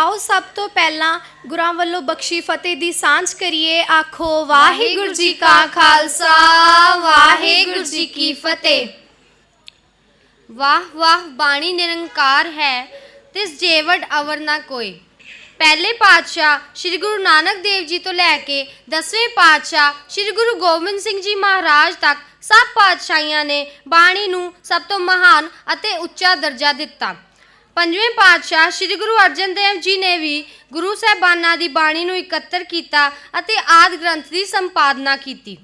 ਆਓ ਸਭ ਤੋਂ ਪਹਿਲਾਂ ਗੁਰਾਂ ਵੱਲੋਂ ਬਖਸ਼ੀ ਫਤਿਹ ਦੀ ਸਾਂਝ ਕਰੀਏ। ਆਖੋ, ਵਾਹਿਗੁਰੂ ਜੀ ਕਾ ਖਾਲਸਾ, ਵਾਹਿਗੁਰੂ ਜੀ ਕੀ ਫਤਿਹ। ਵਾਹ ਵਾਹ, ਬਾਣੀ ਨਿਰੰਕਾਰ ਹੈ, ਤਿਸ ਜੇਵੜ ਅਵਰ ਨਾ ਕੋਈ ਪਹਿਲੇ ਪਾਤਸ਼ਾਹ ਸ੍ਰੀ ਗੁਰੂ ਨਾਨਕ ਦੇਵ ਜੀ ਤੋਂ ਲੈ ਕੇ 10ਵੇਂ ਪਾਤਸ਼ਾਹ ਸ੍ਰੀ ਗੁਰੂ ਗੋਬਿੰਦ ਸਿੰਘ ਜੀ ਮਹਾਰਾਜ ਤੱਕ ਸਭ ਪਾਤਸ਼ਾਹੀਆਂ ਨੇ ਬਾਣੀ ਨੂੰ ਸਭ ਤੋਂ ਮਹਾਨ ਅਤੇ ਉੱਚਾ ਦਰਜਾ ਦਿੱਤਾ। ਪੰਜਵੇਂ ਪਾਤਸ਼ਾਹ ਸ੍ਰੀ ਗੁਰੂ ਅਰਜਨ ਦੇਵ ਜੀ ਨੇ ਵੀ ਗੁਰੂ ਸਾਹਿਬਾਨਾਂ ਦੀ ਬਾਣੀ ਨੂੰ ਇਕੱਤਰ ਕੀਤਾ ਅਤੇ ਆਦਿ ਗ੍ਰੰਥ ਦੀ ਸੰਪਾਦਨਾ ਕੀਤੀ।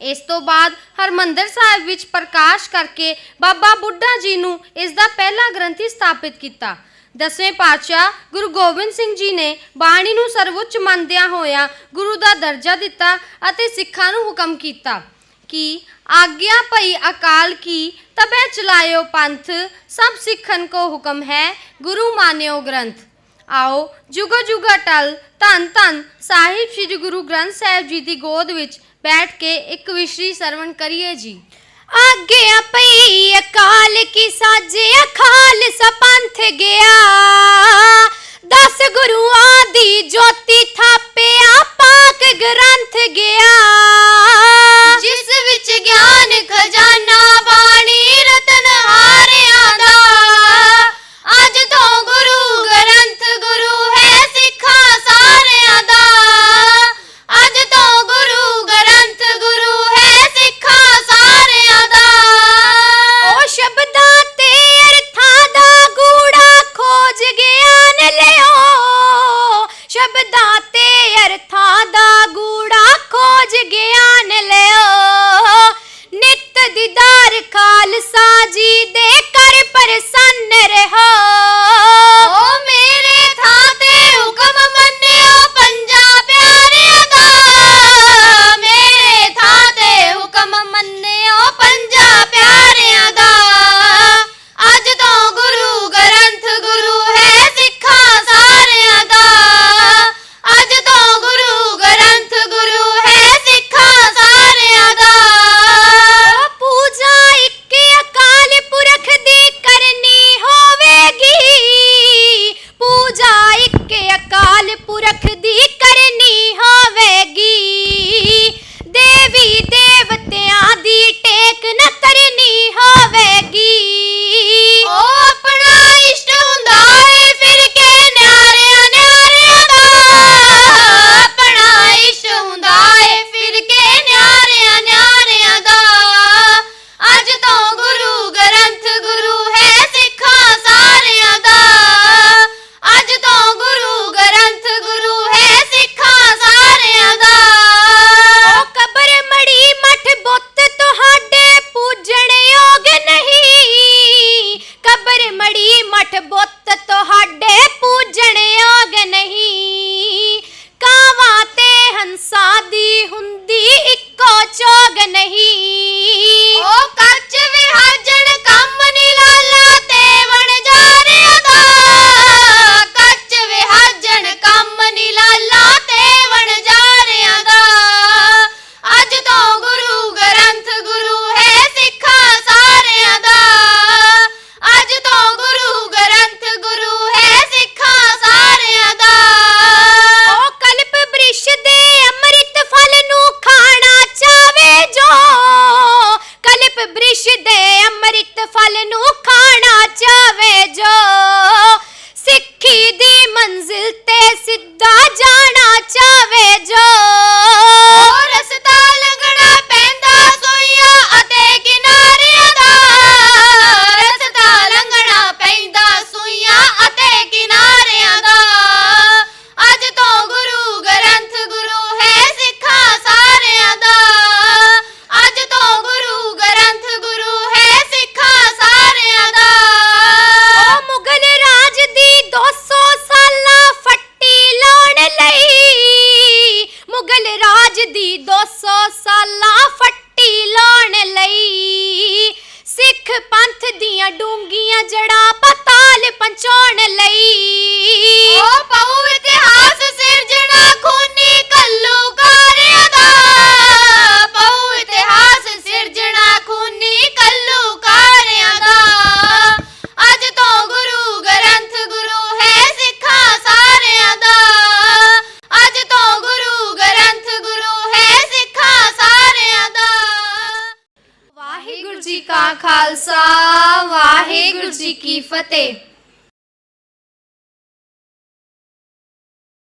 ਇਸ ਤੋਂ ਬਾਅਦ ਹਰਮੰਦਰ ਸਾਹਿਬ ਵਿੱਚ ਪ੍ਰਕਾਸ਼ ਕਰਕੇ ਬਾਬਾ ਬੁੱਢਾ ਜੀ ਨੂੰ ਇਸ ਦਾ ਪਹਿਲਾ ਗ੍ਰੰਥੀ ਸਥਾਪਿਤ ਕੀਤਾ। ਦਸਵੇਂ ਪਾਤਸ਼ਾਹ ਗੁਰੂ ਗੋਬਿੰਦ ਸਿੰਘ ਜੀ ਨੇ ਬਾਣੀ ਨੂੰ ਸਰਵਉੱਚ ਮੰਨਦਿਆਂ ਹੋਇਆਂ ਗੁਰੂ ਦਾ ਦਰਜਾ ਦਿੱਤਾ ਅਤੇ ਸਿੱਖਾਂ ਨੂੰ ਹੁਕਮ ਕੀਤਾ। ਕਿ ਆਗਿਆ ਭਈ ਅਕਾਲ ਕੀ ਤਬੈ ਚਲਾਇਓ ਪੰਥ ਸਭ ਸਿੱਖਨ ਕੋ ਹੁਕਮ ਹੈ ਗੁਰੂ ਮਾਨਿਓ ਗ੍ਰੰਥ ਆਓ ਜੁਗੋ ਜੁਗ ਅਟਲ ਧੰਨ ਧੰਨ ਸਾਹਿਬ ਸ੍ਰੀ ਗੁਰੂ ਗ੍ਰੰਥ ਸਾਹਿਬ ਜੀ ਦੀ ਗੋਦ ਵਿੱਚ ਬੈਠ ਕੇ ਇੱਕ ਵਿਸ਼ਰੀ ਸਰਵਣ ਕਰੀਏ ਜੀ ਆਗਿਆ ਪਈ ਅਕਾਲ ਕੀ ਸਾਜਿਆ ਖਾਲਸਾ ਪੰਥ ਗਿਆ ਦਸ ਗੁਰੂਆਂ ਦੀ ਜੋਤੀ ਥਾਪਿਆ ਪਾਕ ਗ੍ਰੰਥ ਗਿਆ। ਜਿਸ ਵਿੱਚ ਗਿਆਨ ਖਜ਼ਾਨਾ ਮਠ ਬੁੱਤ ਤੁਹਾਡੇ ਪੂਜਣ ਆਗ ਨਹੀਂ। ਵਿਸ਼ ਦੇ ਅੰਮ੍ਰਿਤ ਫਲ ਨੂੰ ਖਾਣਾ ਚਾਵੇ ਜੋ ਸਿੱਖੀ ਦੀ ਮੰਜ਼ਿਲ ਤੇ ਸਿੱਧਾ ਜਾ ਸਾਲਾ ਫੱਟੀ ਲਾਉਣ ਲਈ। ਸਿੱਖ ਪੰਥ ਦੀਆਂ ਡੂੰਗੀਆਂ ਜੜਾ ਪਤਾਲ ਪਹੁੰਚਾਉਣ ਲਈ। ਓ ਪਾਉ ਇਤਿਹਾਸ